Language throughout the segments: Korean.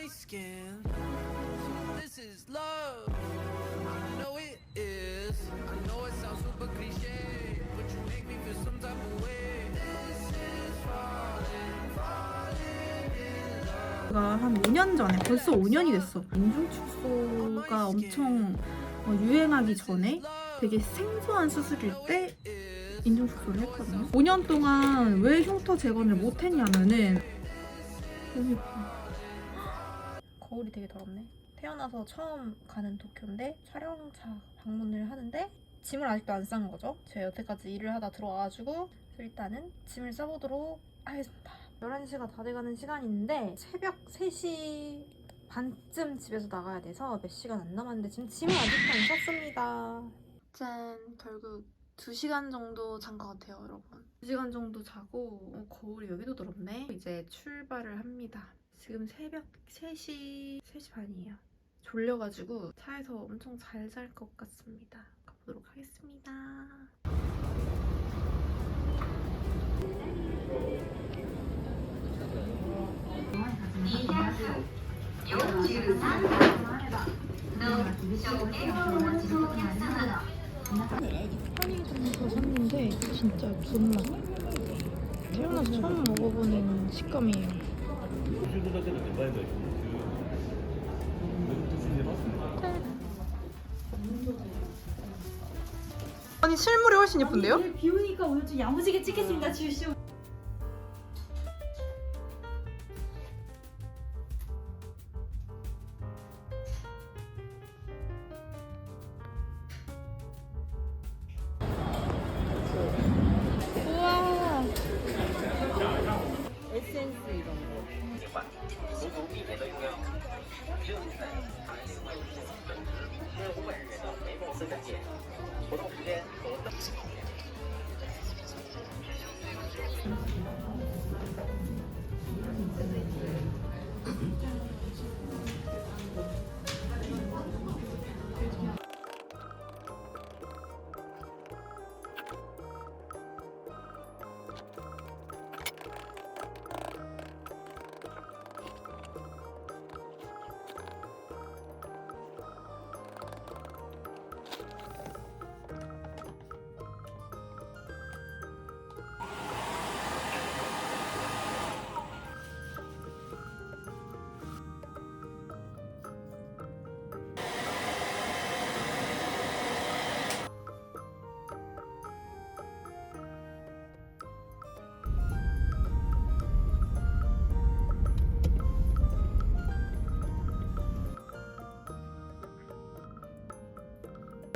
my skin. This is love. I know it is. I know it sounds super cliche, but you make me feel some type of way. This is falling, falling in love. 제가 한 5년 전에 벌써 5년이 됐어. 인중축소가 엄청 어, 유행하기 전에 되게 생소한 수술일 때 인중축소를 했거든요. 5년 동안 왜 흉터 재건을 못 했냐면은 너무 예뻐. 거울이 되게 더럽네. 태어나서 처음 가는 도쿄인데 촬영차 방문을 하는데 짐을 아직도 안 싼 거죠. 제가 여태까지 일을 하다 들어와가지고 일단은 짐을 싸보도록 하겠습니다. 11시가 다 돼가는 시간인데 새벽 3시 반쯤 집에서 나가야 돼서 몇 시간 안 남았는데 지금 짐을 아직도 안 쌌습니다. 짠 결국 2시간 정도 잔 것 같아요 여러분 2시간 정도 자고 어, 거울이 여기도 더럽네 이제 출발을 합니다 지금 새벽 3시 3시 반이에요. 졸려가지고 차에서 엄청 잘 잘 것 같습니다. 가보도록 하겠습니다. 편의점에서 샀는데 진짜 존맛 태어나서 처음 먹어보는 식감이에요 아니 실물이 훨씬 예쁜데요? 아니, 비 오니까 오늘 좀 야무지게 찍겠습니다 지우씨 足足一模的用量，只有你在海里会。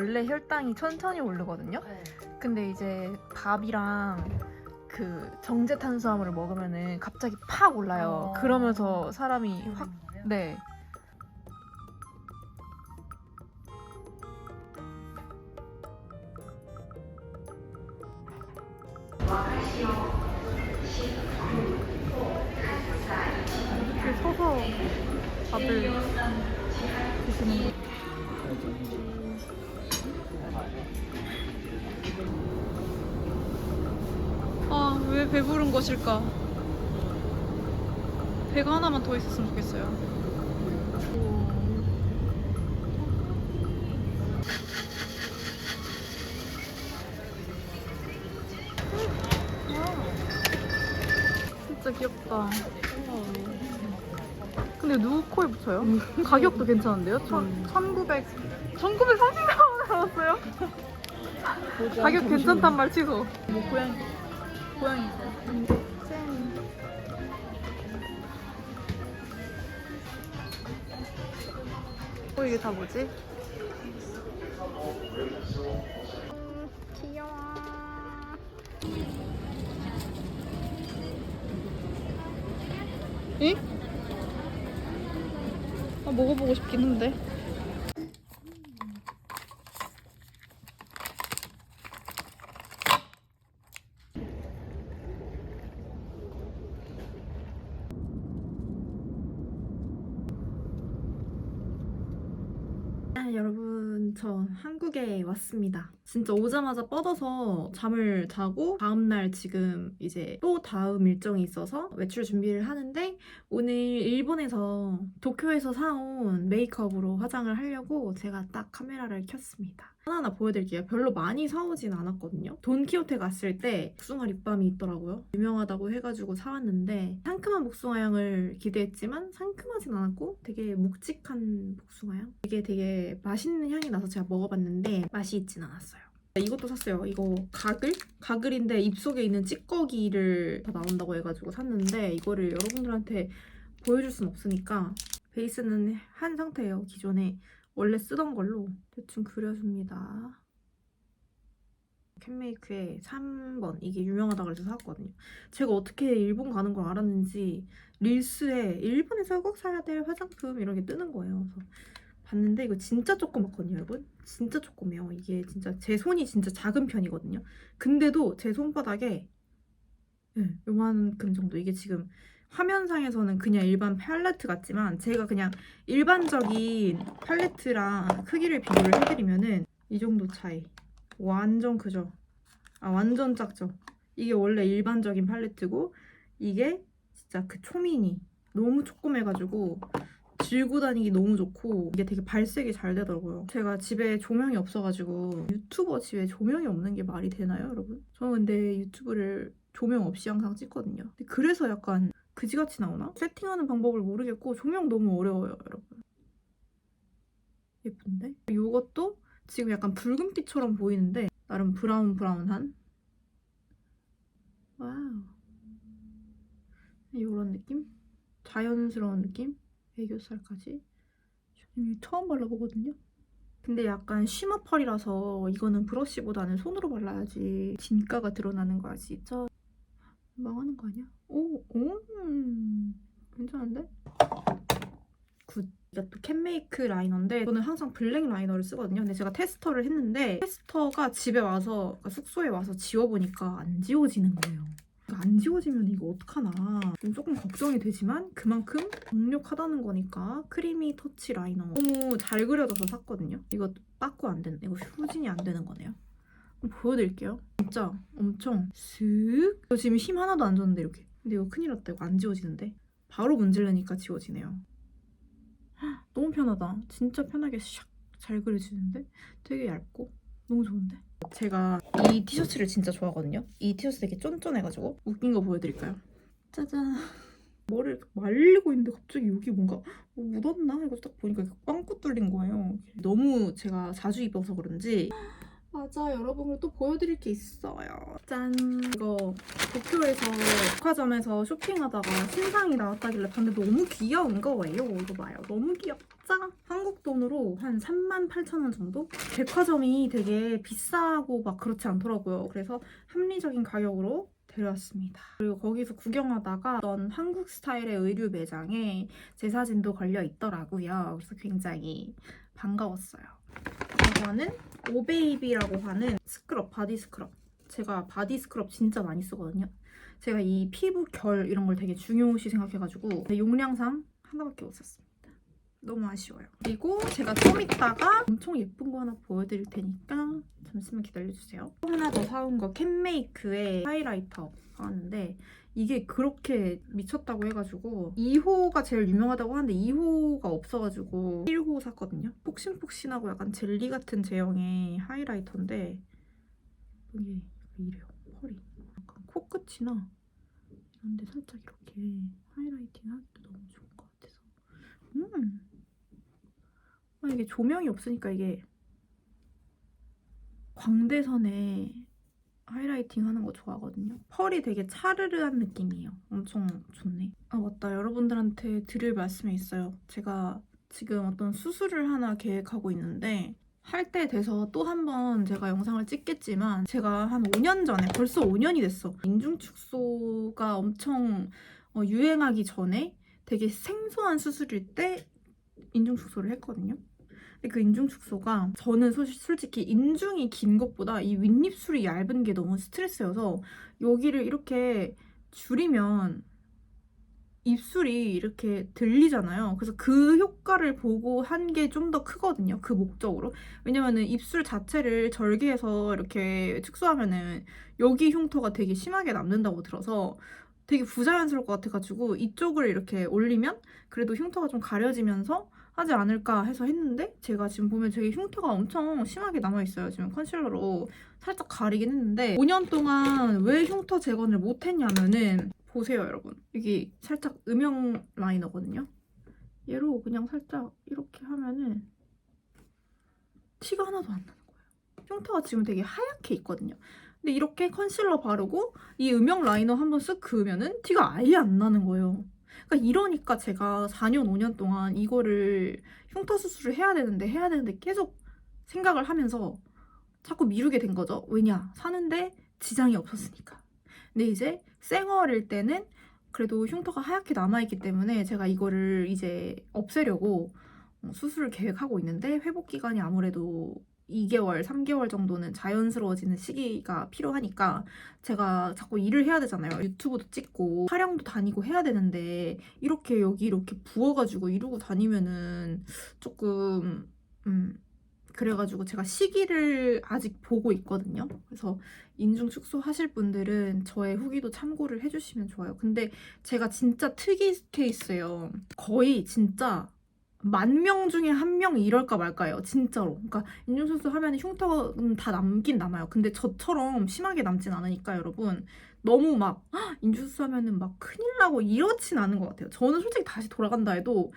원래 혈당이 천천히 오르거든요. 근데 이제 밥이랑 그 정제 탄수화물을 먹으면은 갑자기 팍 올라요. 어. 그러면서 사람이 확 네. 이렇게 서서 밥을 드시는 거. 아, 왜 배부른 것일까? 배가 하나만 더 있었으면 좋겠어요. 진짜 귀엽다. 근데 누구 코에 붙여요? 가격도 괜찮은데요? 천, 1900, 1930만 원 나왔어요? 가격 괜찮단 말 취소. 뭐 고양이, 고양이. 짠. 어 이게 다 뭐지? 음, 귀여워. 응? 아 먹어보고 싶긴 한데. 짠. 아, 여러분, 저 한국에 왔습니다. 진짜 오자마자 뻗어서 잠을 자고 다음날 지금 이제 또 다음 일정이 있어서 외출 준비를 하는데 오늘 일본에서 도쿄에서 사온 메이크업으로 화장을 하려고 제가 딱 카메라를 켰습니다. 하나하나 보여드릴게요. 별로 많이 사오진 않았거든요. 돈키호테 갔을 때 복숭아 립밤이 있더라고요. 유명하다고 해가지고 사왔는데 상큼한 복숭아 향을 기대했지만 상큼하진 않았고 되게 묵직한 복숭아 향? 이게 되게 맛있는 향이 나서 제가 먹어봤는데 맛이 있진 않았어요. 이것도 샀어요. 이거 가글? 가글인데 입속에 있는 찌꺼기를 다 나온다고 해가지고 샀는데 이거를 여러분들한테 보여줄 순 없으니까 베이스는 한 상태예요. 기존에 원래 쓰던 걸로 대충 그려줍니다. 캔메이크의 3번 이게 유명하다고 해서 샀거든요. 제가 어떻게 일본 가는 걸 알았는지 릴스에 일본에서 꼭 사야 될 화장품 이런 게 뜨는 거예요. 그래서 봤는데 이거 진짜 조그맣거든요, 여러분. 진짜 조그매요. 이게 진짜 제 손이 진짜 작은 편이거든요. 근데도 제 손바닥에 네, 요만큼 정도. 이게 지금 화면상에서는 그냥 일반 팔레트 같지만 제가 그냥 일반적인 팔레트랑 크기를 비교를 해드리면은 이 정도 차이. 완전 크죠? 아 완전 작죠? 이게 원래 일반적인 팔레트고 이게 진짜 그 초미니 너무 조그매가지고 들고 다니기 너무 좋고 이게 되게 발색이 잘 되더라고요. 제가 집에 조명이 없어가지고 유튜버 집에 조명이 없는 게 말이 되나요, 여러분? 저는 근데 유튜브를 조명 없이 항상 찍거든요. 그래서 약간 그지같이 나오나? 세팅하는 방법을 모르겠고 조명 너무 어려워요, 여러분. 예쁜데? 이것도 지금 약간 붉은빛처럼 보이는데 나름 브라운 브라운한 와우 이런 느낌? 자연스러운 느낌? 애교살까지 처음 발라보거든요 근데 약간 쉬머 펄이라서 이거는 브러쉬보다는 손으로 발라야지 진가가 드러나는 거 아시죠? 망하는 거 아니야? 오, 오, 괜찮은데? 굿. 이게 또 캔메이크 라이너인데 저는 항상 블랙 라이너를 쓰거든요. 근데 제가 테스터를 했는데 테스터가 집에 와서 그러니까 숙소에 와서 지워보니까 안 지워지는 거예요. 안 지워지면 이거 어떡하나 좀 조금 걱정이 되지만 그만큼 강력하다는 거니까 크리미 터치 라이너 너무 잘 그려져서 샀거든요. 이거 빠꾸 안 되는 이거 후진이 안 되는 거네요. 보여드릴게요. 진짜 엄청 슥. 저 지금 힘 하나도 안 줬는데 이렇게. 근데 이거 큰일 났다. 이거 안 지워지는데. 바로 문질르니까 지워지네요. 헉, 너무 편하다. 진짜 편하게 샥 잘 그려지는데? 되게 얇고 너무 좋은데? 제가 이 티셔츠를 진짜 좋아하거든요. 이 티셔츠 되게 쫀쫀해가지고 웃긴 거 보여드릴까요? 짜잔. 머리를 말리고 있는데 갑자기 여기 뭔가 어, 묻었나? 이거 딱 보니까 빵꾸 뚫린 거예요. 너무 제가 자주 입어서 그런지 맞아 여러분을 또 보여드릴 게 있어요 짠 이거 도쿄에서 백화점에서 쇼핑하다가 신상이 나왔다길래 봤는데 너무 귀여운 거예요 이거 봐요 너무 귀엽죠? 한국 돈으로 한 3만 8천 원 정도? 백화점이 되게 비싸고 막 그렇지 않더라고요 그래서 합리적인 가격으로 데려왔습니다. 그리고 거기서 구경하다가 어떤 한국 스타일의 의류 매장에 제 사진도 걸려 있더라고요. 그래서 굉장히 반가웠어요. 이거는 오베이비라고 하는 스크럽, 바디 스크럽. 제가 바디 스크럽 진짜 많이 쓰거든요. 제가 이 피부 결 이런 걸 되게 중요시 생각해가지고 용량상 하나밖에 못 샀습니다. 너무 아쉬워요. 그리고 제가 좀 이따가 엄청 예쁜 거 하나 보여드릴 테니까 잠시만 기다려주세요. 또 하나 더 사온 거 캔메이크의 하이라이터 사왔는데 이게 그렇게 미쳤다고 해가지고 2호가 제일 유명하다고 하는데 2호가 없어가지고 1호 샀거든요. 폭신폭신하고 약간 젤리 같은 제형의 하이라이터인데 여기 이래요. 펄이. 약간 코끝이나 이런 데 살짝 이렇게 하이라이팅 하기도 너무 좋은 것 같아서 음. 아, 이게 조명이 없으니까 이게 광대선에 하이라이팅 하는 거 좋아하거든요. 펄이 되게 차르르한 느낌이에요. 엄청 좋네. 아 맞다. 여러분들한테 드릴 말씀이 있어요. 제가 지금 어떤 수술을 하나 계획하고 있는데 할 때 돼서 또 한 번 제가 영상을 찍겠지만 제가 한 5년 전에 벌써 5년이 됐어. 인중축소가 엄청 어, 유행하기 전에 되게 생소한 수술일 때 인중축소를 했거든요. 그 인중 축소가 저는 소- 솔직히 인중이 긴 것보다 이 윗입술이 얇은 게 너무 스트레스여서 여기를 이렇게 줄이면 입술이 이렇게 들리잖아요. 그래서 그 효과를 보고 한 게 좀 더 크거든요. 그 목적으로. 왜냐면은 입술 자체를 절개해서 이렇게 축소하면은 여기 흉터가 되게 심하게 남는다고 들어서 되게 부자연스러울 것 같아가지고 이쪽을 이렇게 올리면 그래도 흉터가 좀 가려지면서 하지 않을까 해서 했는데 제가 지금 보면 되게 흉터가 엄청 심하게 남아있어요. 지금 컨실러로 살짝 가리긴 했는데 5년 동안 왜 흉터 재건을 못했냐면은 보세요 여러분 여기 살짝 음영 라이너거든요. 얘로 그냥 살짝 이렇게 하면은 티가 하나도 안 나는 거예요. 흉터가 지금 되게 하얗게 있거든요. 근데 이렇게 컨실러 바르고 이 음영 라이너 한번 쓱 그으면은 티가 아예 안 나는 거예요. 그러니까 이러니까 제가 4년, 5년 동안 이거를 흉터 수술을 해야 되는데 해야 되는데 계속 생각을 하면서 자꾸 미루게 된 거죠. 왜냐? 사는데 지장이 없었으니까. 근데 이제 쌩얼일 때는 그래도 흉터가 하얗게 남아있기 때문에 제가 이거를 이제 없애려고 어, 수술을 계획하고 있는데 회복 기간이 아무래도 2개월, 3개월 정도는 자연스러워지는 시기가 필요하니까 제가 자꾸 일을 해야 되잖아요. 유튜브도 찍고 촬영도 다니고 해야 되는데 이렇게 여기 이렇게 부어가지고 이러고 다니면은 조금 음 그래가지고 제가 시기를 아직 보고 있거든요. 그래서 인중 축소 하실 분들은 저의 후기도 참고를 해주시면 좋아요. 근데 제가 진짜 특이 케이스예요. 거의 진짜 만 명 중에 한 명 이럴까 말까요. 진짜로. 그러니까 축소 하면 흉터는 다 남긴 남아요. 근데 저처럼 심하게 남진 않으니까 여러분 너무 막 "축소 하면은 막 큰일 나고 이렇진 않은 것 같아요. 저는 솔직히 다시 돌아간다 해도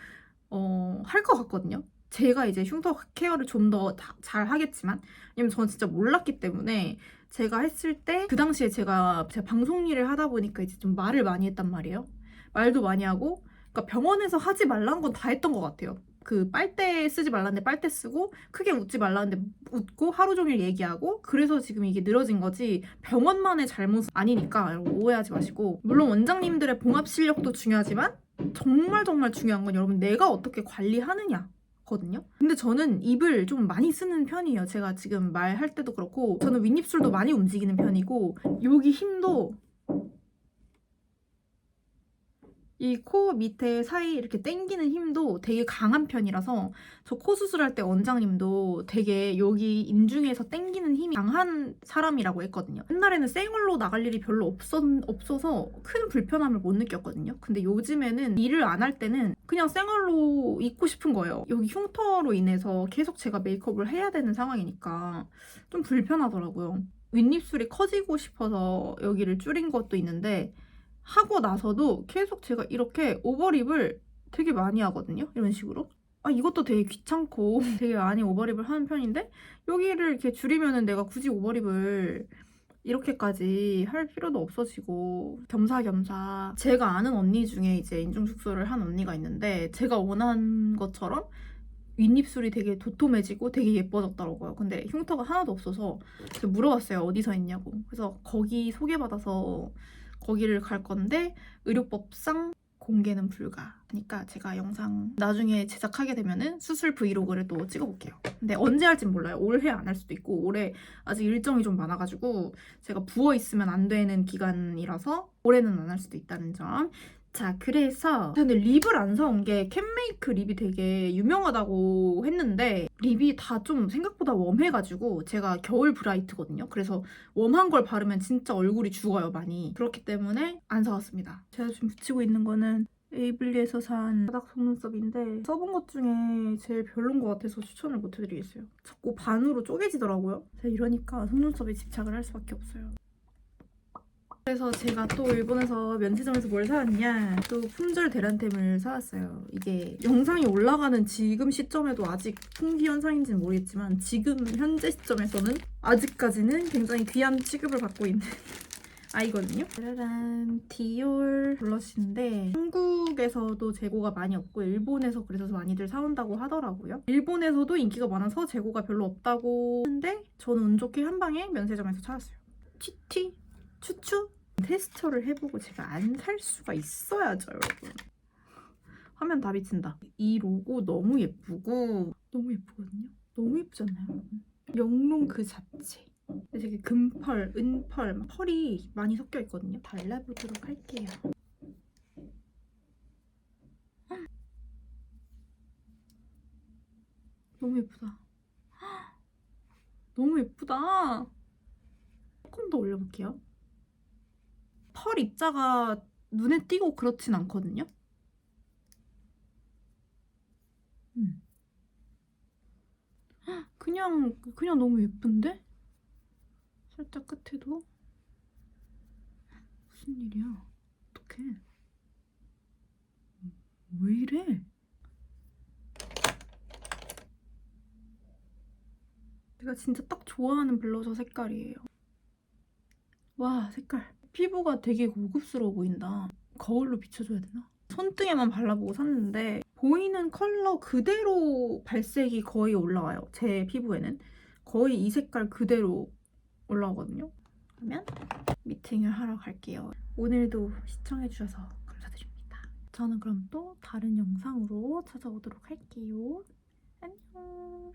어, 할 것 같거든요. 제가 이제 흉터 케어를 좀 더 잘 하겠지만 왜냐면 저는 진짜 몰랐기 때문에 제가 했을 때 그 당시에 제가 제가 방송 일을 하다 보니까 이제 좀 말을 많이 했단 말이에요. 말도 많이 하고 그러니까 병원에서 하지 말라는 건다 했던 것 같아요. 그 빨대 쓰지 말라는데 빨대 쓰고 크게 웃지 말라는데 웃고 하루 종일 얘기하고 그래서 지금 이게 늘어진 거지 병원만의 잘못은 아니니까 오해하지 마시고 물론 원장님들의 봉합 실력도 중요하지만 정말 정말 중요한 건 여러분 내가 어떻게 관리하느냐 거든요. 근데 저는 입을 좀 많이 쓰는 편이에요. 제가 지금 말할 때도 그렇고 저는 윗입술도 많이 움직이는 편이고 여기 힘도 이 코 밑에 사이 이렇게 당기는 힘도 되게 강한 편이라서 저 코 수술할 때 원장님도 되게 여기 인중에서 당기는 힘이 강한 사람이라고 했거든요. 옛날에는 생얼로 나갈 일이 별로 없었, 없어서 큰 불편함을 못 느꼈거든요. 근데 요즘에는 일을 안 할 때는 그냥 생얼로 입고 싶은 거예요. 여기 흉터로 인해서 계속 제가 메이크업을 해야 되는 상황이니까 좀 불편하더라고요. 윗입술이 커지고 싶어서 여기를 줄인 것도 있는데 하고 나서도 계속 제가 이렇게 오버립을 되게 많이 하거든요. 이런 식으로. 아, 이것도 되게 귀찮고 되게 많이 오버립을 하는 편인데 여기를 이렇게 줄이면은 내가 굳이 오버립을 이렇게까지 할 필요도 없어지고 겸사겸사 제가 아는 언니 중에 이제 인중 축소를 한 언니가 있는데 제가 원한 것처럼 윗입술이 되게 도톰해지고 되게 예뻐졌더라고요. 근데 흉터가 하나도 없어서 물어봤어요. 어디서 했냐고. 그래서 거기 소개받아서 거기를 갈 건데 의료법상 공개는 불가. 그러니까 제가 영상 나중에 제작하게 되면은 수술 브이로그를 또 찍어볼게요. 근데 언제 할진 몰라요. 올해 안 할 수도 있고 올해 아직 일정이 좀 많아가지고 제가 부어 있으면 안 되는 기간이라서 올해는 안 할 수도 있다는 점. 자, 그래서 근데 립을 안 사온 게 캔메이크 립이 되게 유명하다고 했는데 립이 다 좀 생각보다 웜해가지고 제가 겨울 브라이트거든요. 그래서 웜한 걸 바르면 진짜 얼굴이 죽어요, 많이. 그렇기 때문에 안 사왔습니다. 제가 지금 붙이고 있는 거는 에이블리에서 산 바닥 속눈썹인데 써본 것 중에 제일 별론 것 같아서 추천을 못 해드리겠어요. 자꾸 반으로 쪼개지더라고요. 제가 이러니까 속눈썹에 집착을 할 수밖에 없어요. 그래서 제가 또 일본에서 면세점에서 뭘 사왔냐? 또 품절 대란템을 사왔어요. 이게 영상이 올라가는 지금 시점에도 아직 풍기 현상인지는 모르겠지만 지금 현재 시점에서는 아직까지는 굉장히 귀한 취급을 받고 있는 아이거든요. 짜라란 디올 블러쉬인데 한국에서도 재고가 많이 없고 일본에서 그래서 많이들 사온다고 하더라고요. 일본에서도 인기가 많아서 재고가 별로 없다고 하는데 저는 운 좋게 한 방에 면세점에서 찾았어요. 티티 추추 테스처를 해보고 제가 안 살 수가 있어야죠 여러분. 화면 다 비친다. 이 로고 너무 예쁘고 너무 예쁘거든요? 너무 예쁘잖아요 영롱 그 자체. 되게 금펄, 은펄, 펄이 많이 섞여 있거든요? 발라보도록 할게요. 너무 예쁘다. 너무 예쁘다! 조금 더 올려볼게요. 펄 입자가 눈에 띄고 그렇진 않거든요. 음. 그냥 그냥 너무 예쁜데? 살짝 끝에도 무슨 일이야? 어떡해? 왜 이래? 내가 진짜 딱 좋아하는 블러셔 색깔이에요. 와, 색깔. 피부가 되게 고급스러워 보인다. 거울로 비춰줘야 되나? 손등에만 발라보고 샀는데 보이는 컬러 그대로 발색이 거의 올라와요. 제 피부에는. 거의 이 색깔 그대로 올라오거든요. 그러면 미팅을 하러 갈게요. 오늘도 시청해주셔서 감사드립니다. 저는 그럼 또 다른 영상으로 찾아오도록 할게요. 안녕.